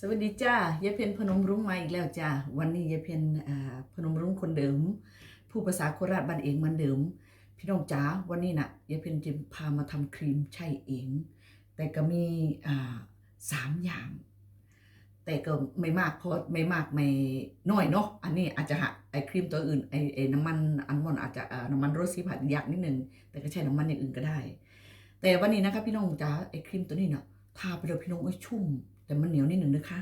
สวัสดีจ้ายายเพนพนมรุ้งมาอีกแล้วจ้าวันนี้ยายเพนพนมรุ้งคนเดิม ผู้ภาษาโคราชบ้านเองมันเดิม พี่น้องจ๋าวันนี้น่ะยายเพนจะพามาทำครีมใช่เอง แต่ก็มีสามอย่าง แต่ก็ไม่มากเพราะไม่มากไม่น้อยเนาะอันนี้อาจจะหาไอครีมตัวอื่นไอไอน้ำมันอัลมอนด์อาจจะน้ำมันโรสซิผัดยากนิดนึงแต่ก็ใช้น้ำมันอย่างอื่นก็ได้ แต่วันนี้นะคะพี่น้องจ๋าไอครีมตัวนี้เนาะทาไปเลยพี่น้องโอ้ยชุ่ม แต่มันเหนียวนิดหนึ่งนะคะ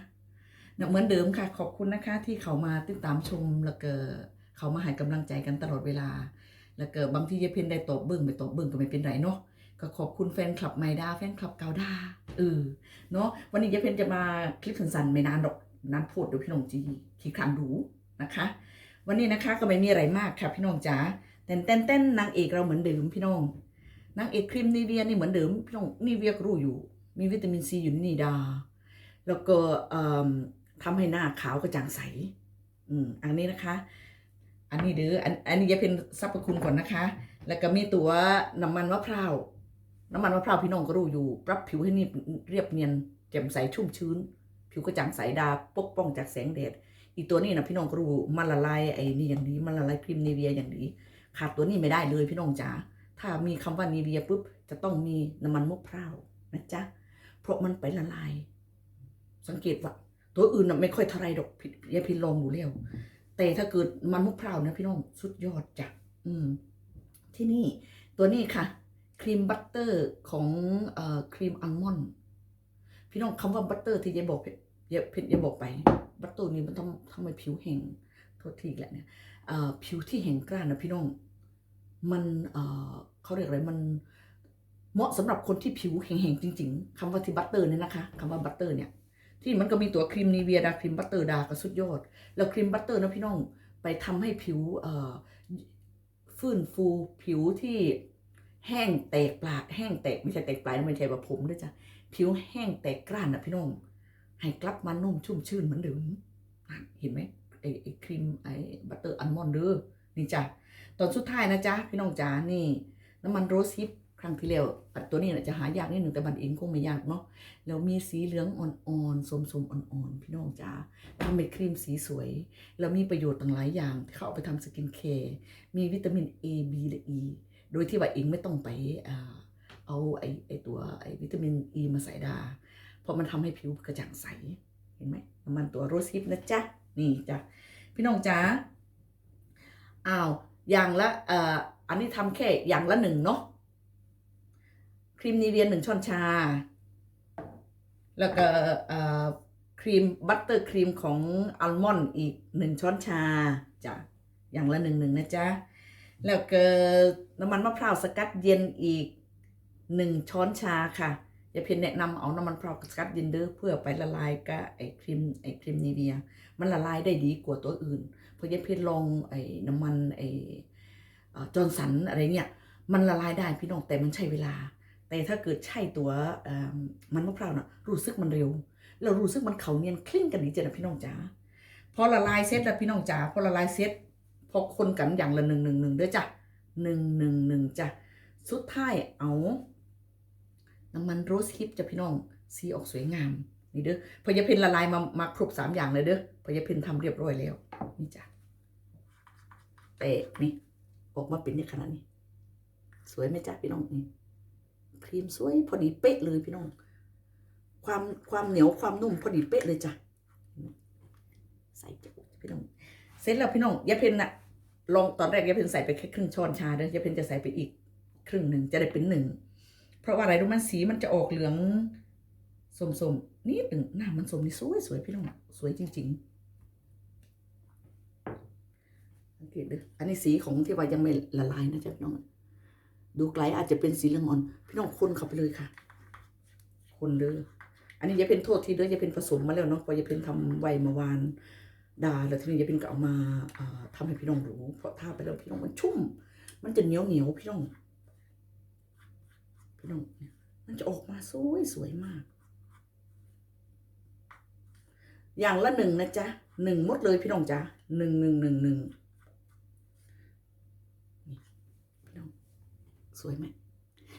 เหมือนเดิมค่ะ ขอบคุณนะคะ ที่เขามาติดตามชมแล้วก็เขามาให้กำลังใจกันตลอดเวลา แล้วก็บางทียายเพนได้ตบเบิ้งไปตบเบิ้งก็ไม่เป็นไรเนาะก็ขอบคุณแฟนคลับไมด้าแฟนคลับเกาดาเออเนาะวันนี้ยายเพนจะมาคลิปสั้นๆไม่นานหรอกนานโพดดี๋ยวพี่น้องจีขี้ครั้งรู้นะคะ วันนี้นะคะก็ไม่มีอะไรมากค่ะพี่น้องจ๋าเต้นเต้นเต้นนางเอกเราเหมือนเดิมพี่น้องนางเอกครีมนีเวียนี่เหมือนเดิมพี่น้องนีเวียก็รู้อยู่ มีวิตามินซีอยู่นนี่ดา แล้วก็ทำให้หน้าขาวกระจ่างใส อืมอันนี้นะคะ อันนี้เด้ออันอันนี้จะเป็นสรรพคุณก่อนนะคะ แล้วก็มีตัวน้ำมันมะพร้าวน้ำมันมะพร้าวพี่น้องก็รู้อยู่ปรับผิวให้นี่เรียบเนียนแจ่มใสชุ่มชื้น ผิวกระจ่างใสดาปกป้องจากแสงแดดอีตัวนี้นะพี่น้องก็รู้มันละลายไอ้นี่อย่างนี้มันละลายครีมนีเวียอย่างนี้ขาดตัวนี้ไม่ได้เลยพี่น้องจ๋าถ้ามีคำว่านีเวียปุ๊บจะต้องมีน้ำมันมะพร้าวนะจ๊ะเพราะมันไปละลาย สังเกตว่า ตัวอื่นน่ะไม่ค่อยเทาไรดอกพี่ยายพินลองดูแล้วแต่ถ้าเกิดมันมะพร้าวนะพี่น้องสุดยอดจ้ะอืม ที่นี่ตัวนี้ค่ะ ครีมบัตเตอร์ของเอ่อครีมอัลมอนด์พี่น้องคำว่าบัตเตอร์ที่ยายบอกยายเพชรยายบอกไป บัตเตอร์นี่มันทำทำให้ผิวแห้งโทษทีแหละเนี่ยเอ่อผิวที่แห้งกร้านนะพี่น้อง มันเอ่อเขาเรียกอะไรมันเหมาะสำหรับคนที่ผิวแห้งๆจริง ๆคำว่าที่บัตเตอร์เนี่ยนะคะคำว่าบัตเตอร์เนี่ย ที่มันก็มีตัวครีมนีเวียดาครีมบัตเตอร์ดาก็สุดยอด แล้วครีมบัตเตอร์นะพี่น้องไปทำให้ผิวเอ่อฟื้นฟูผิวที่แห้งแตกปลาแห้งแตกไม่ใช่แตกปลายนะไม่ใช่ว่าผมด้วยจ้ะผิวแห้งแตกกร้านนะพี่น้องให้กลับมานุ่มชุ่มชื่นเหมือนเดิมอะเห็นไหมไอ้ไอ้ครีมไอ้บัตเตอร์อัลมอนด์เด้อนี่จ้ะตอนสุดท้ายนะจ๊ะพี่น้องจ๋านี่น้ำมันโรสฮิป รั้งที่แล้วตัวนี้นะจะหายากนิดหนึ่งแต่บันเองคงไม่ยากเนาะแล้วมีสีเหลืองอ่อนๆสมๆอ่อนๆพี่น้องจ๋าทำเป็นครีมสีสวย แล้วมีประโยชน์ต่างหลายอย่างที่เขาเอาไปทำสกินแคร์มีวิตามิน A B และ E โดยที่ว่าเองไม่ต้องไปเอาไอไอตัวไอวิตามิน E มาใส่ดา เพราะมันทำให้ผิวกระจ่างใสเห็นไหมน้ำมันตัวโรสฮิปนะจ๊ะนี่จ้ะพี่น้องจ๋าอ้าวอย่างละเอ่ออันนี้ทำแค่อย่างละหนึ่งเนาะ ครีมนีเวียนหนึ่งช้อนชา แล้วก็ครีมบัตเตอร์ครีมของอัลมอนด์อีกหนึ่งช้อนชาจ้ะอย่างละหนึ่งหนึ่งนะจ๊ะ แล้วก็น้ำมันมะพร้าวสกัดเย็นอีกหนึ่งช้อนชาค่ะอย่าเพียงแนะนำเอาน้ำมันมะพร้าวสกัดเย็นเด้อเพื่อไปละลายกับไอ้ครีมไอ้ครีมนีเวีย มันละลายได้ดีกว่าตัวอื่น เพราะยายเพียนลองไอ้น้ำมันไอ้จอร์นสันอะไรเนี่ย มันละลายได้พี่น้องแต่มันใช้เวลา แต่ถ้าเกิดใช่ตัวมันมะพร้าวเน่ะรู้สึกมันเร็ว เรารู้สึกมันเขาเนียนคลิ้งกันดีเจนะพี่น้องจ๋าพอละลายเสร็จแล้วพี่น้องจ๋าพอละลายเสร็จพอคนกันอย่างละหนึ่งหนึ่งหนึ่งเด้อจ้ะหนึ่งหนึ่งหนึ่งจ้ะสุดท้ายเอาน้ำมันโรสฮิปจ้ะพี่น้องสีออกสวยงามนี่เด้อพอยาเพนละลายมามาครบสามอย่างเลยเด้อพอยาเพนทำเรียบร้อยแล้วนี่จ้ะแต่นี่ออกมาเป็นในขนาดนี้ สวยไหมจ๊ะพี่น้องนี่ ครีมสวยพอดีเป๊ะเลยพี่น้อง ความความเหนียวความนุ่มพอดีเป๊ะเลยจ้ะ ใส่จ้ะพี่น้อง เสร็จแล้วพี่น้องยาเพนน่ะลองตอนแรกยาเพนใส่ไปแค่ครึ่งช้อนชาเด้อยาเพนจะใส่ไปอีกครึ่งหนึ่งจะได้เป็นหนึ่ง เพราะว่าอะไรรู้ไหมสีมันจะออกเหลืองสมๆนิดหนึ่งหน้ามันสมนี่สวยสวยพี่น้องสวยจริงๆสังเกตดูอันนี้สีของที่ว่ายังไม่ละลายนะจ๊ะน้อง ดูไกลอาจจะเป็นสีเหลืองอ่อน พี่น้องคนเข้าไปเลยค่ะ คนเลย อันนี้อย่าเป็นโทษทีเด้ออย่าเป็นผสมมาแล้วเนาะพราะอย่าเป็นทำไวเมาวานดาแล้วทีนี้อย่าเป็นก็เอามาอ่าทำให้พี่น้องรู้ เพราะถ้าไปแล้วพี่น้องมันชุ่ม มันจะเหนียวเหนียวพี่น้อง พี่น้องเนี่ยมันจะออกมาสวยสวยมาก อย่างละหนึ่งนะจ๊ะหนึ่งมดเลยพี่น้องจ๊ะหนึ่งหนึ่งหนึ่งหนึ่ง สวยไหม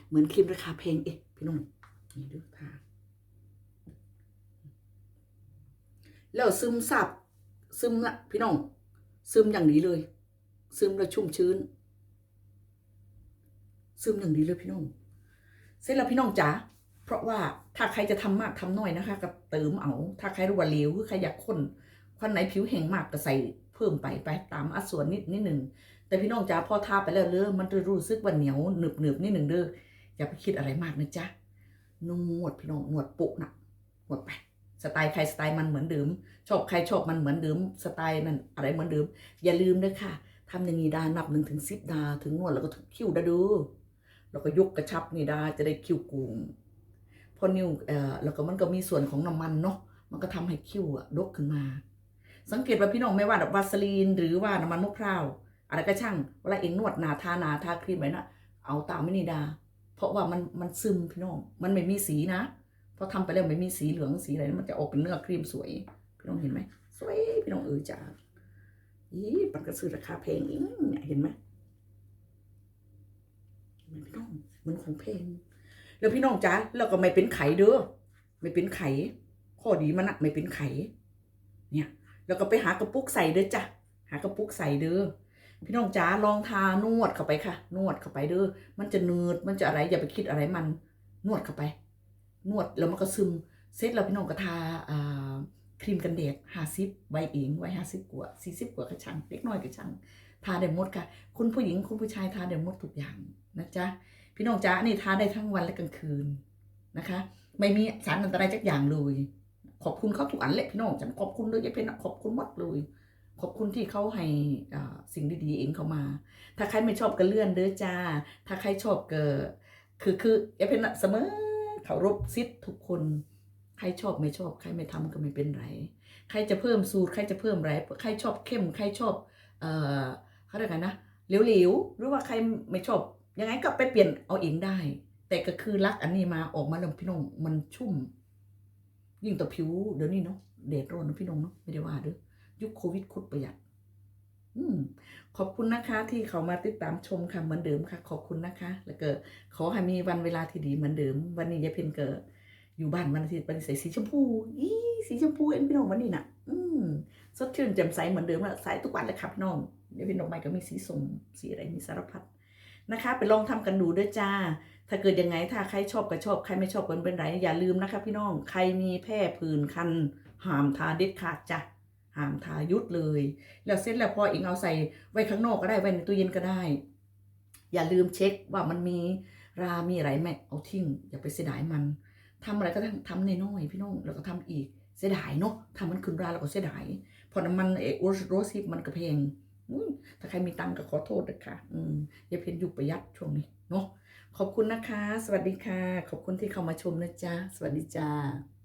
เหมือนครีมราคาแพงเอ๊ะพี่น้องนี่ดูทาแล้วซึมซับซึมละพี่น้อง ซึมอย่างนี้เลย ซึมแล้วชุ่มชื้น ซึมอย่างนี้เลยพี่น้อง เสร็จแล้วพี่น้องจ๋าเพราะว่าถ้าใครจะทำมากทำน้อยนะคะก็เติมเอา ถ้าใครรู้ว่าเหลวคือใครอยากข้นคนไหนผิวแห้งมากก็ใส่เพิ่มไปไปตามอัดส่วนนิดนิดหนึ่ง แต่พี่น้องจ๋าพอทาไปแล้วเด้อมันจะรู้สึกว่าเหนียวหนึบหนึบนิดหนึ่งเด้ออย่าไปคิดอะไรมากนะจ๊ะนวดพี่น้องนวดปุกนะนวดไปสไตล์ใครสไตล์มันเหมือนเดิมชอบใครชอบมันเหมือนเดิมสไตล์นั้นอะไรเหมือนเดิมอย่าลืมนะค่ะทำอย่างนี้ดานับหนึ่งถึงสิบดาถึงนวดแล้วก็ถึงคิ้วดาดูแล้วก็ยกกระชับนี่ดาจะได้คิ้วกุงพอนิ้วเอ่อแล้วก็มันก็มีส่วนของน้ำมันเนาะมันก็ทำให้คิ้วอะดกขึ้นมา สังเกตว่าพี่น้องไม่ว่าแบบวาสลีนหรือว่าน้ำมันมะพร้าว อะไรก็ช่างเวลาเองนวดหนาทาหนาทาครีมไว้นะเอาตามไม่นี่ดา เพราะว่ามันมันซึมพี่น้องมันไม่มีสีนะพอทำไปแล้วไม่มีสีเหลืองสีอะไรนะมันจะออกเป็นเนื้อครีมสวยพี่น้องเห็นไหมสวยพี่น้องเออจ้าอีปันกระซื้อราคาแพงอีกเนี่ยเห็นไหมเห็นพี่น้องมันของแพงแล้วพี่น้องจ้าแล้วก็ไม่เป็นไข่เด้อไม่เป็นไข่ข้อดีมันอะไม่เป็นไข่เนี่ย แล้วก็ไปหากระปุกใส่เด้อจ้ะหากระปุกใส่เด้อ พี่น้องจ๋าลองทานวดเข้าไปค่ะ นวดเข้าไปเด้อมันจะเนืดมันจะอะไรอย่าไปคิดอะไรมันนวดเข้าไป นวดแล้วมันก็ซึมเสร็จแล้วพี่น้องก็ทาอ่าครีมกันแดดห้าสิบใบเองไว้ห้าสิบกว่าสี่สิบกว่าก็ช่างเล็กน้อยก็ช่างทาได้หมดค่ะ คุณผู้หญิงคุณผู้ชายทาได้หมดทุกอย่างนะจ๊ะพี่น้องจ๋านี่ทาได้ทั้งวันและกลางคืนนะคะ ไม่มีสารอันตรายจักอย่างเลย ขอบคุณเขาทุกอันเลยพี่น้องฉันขอบคุณด้วยยายเพนขอบคุณหมดเลย ขอบคุณที่เขาให้สิ่งดีๆเองเขามา ถ้าใครไม่ชอบก็เลื่อนเด้อจ้า ถ้าใครชอบก็คือคือยายเพนเสมอเคารพสิททุกคน ใครชอบไม่ชอบ ใครไม่ทำก็ไม่เป็นไร ใครจะเพิ่มสูตร ใครจะเพิ่มไร ใครชอบเข้ม ใครชอบ เอ่อเขาเรียกไงนะเหลวๆ หรือว่าใครไม่ชอบ ยังไงก็ไปเปลี่ยนเอาเองได้ แต่ก็คือรักอันนี้มาออกมาแล้วพี่น้องมันชุ่ม ยิ่งต่อผิวเดี๋ยวนี้เนาะแดดร้อนนะพี่น้องเนาะไม่ได้ว่าเด้อ ยุคโควิดคุดประหยัดอขอบคุณนะคะที่เขามาติดตามชมค่ะเหมือนเดิมค่ะ ขอบคุณนะคะ แล้วก็ขอให้มีวันเวลาที่ดีเหมือนเดิม วันนี้ยายเพนเกิดอยู่บ้านวันอาทิตย์วันใส่สีชมพูอีสีชมพูเอ็นพี่น้องวันนี้น่ะ อืมสดชื่นแจ่มใสเหมือนเดิมแล้วใสทุกวันเลยครับพี่น้องยายเพนดอกไม้ก็มีสีส้มสีอะไรมีสารพัดนะคะ ไปลองทำกันดูด้วยจ้า ถ้าเกิดยังไงถ้าใครชอบก็ชอบใครไม่ชอบก็เป็นไรอย่าลืมนะคะ พี่น้องใครมีแพ้ผื่นคันห้ามทาเด็ดขาดจ้ะ หามทายุดเลย แล้วเสร็จแล้วพออีกเอาใส่ไว้ข้างนอกก็ได้ไว้ในตู้เย็นก็ได้ อย่าลืมเช็คว่ามันมีรามีอะไรไหมเอาทิ้งอย่าไปเสียดายมันทำอะไรก็ทำทำน้อยๆพี่น้องแล้วก็ทำอีกเสียดายเนาะทำมันขึ้นราแล้วก็เสียดายพอน้ำมันเอโอโรซิปมันก็แพงถ้าใครมีตังก็ขอโทษนะคะอืมอย่าเพียนอยู่ประหยัดช่วงนี้เนาะขอบคุณนะคะ สวัสดีค่ะ ขอบคุณที่เข้ามาชมนะจ๊ะ สวัสดีจ้า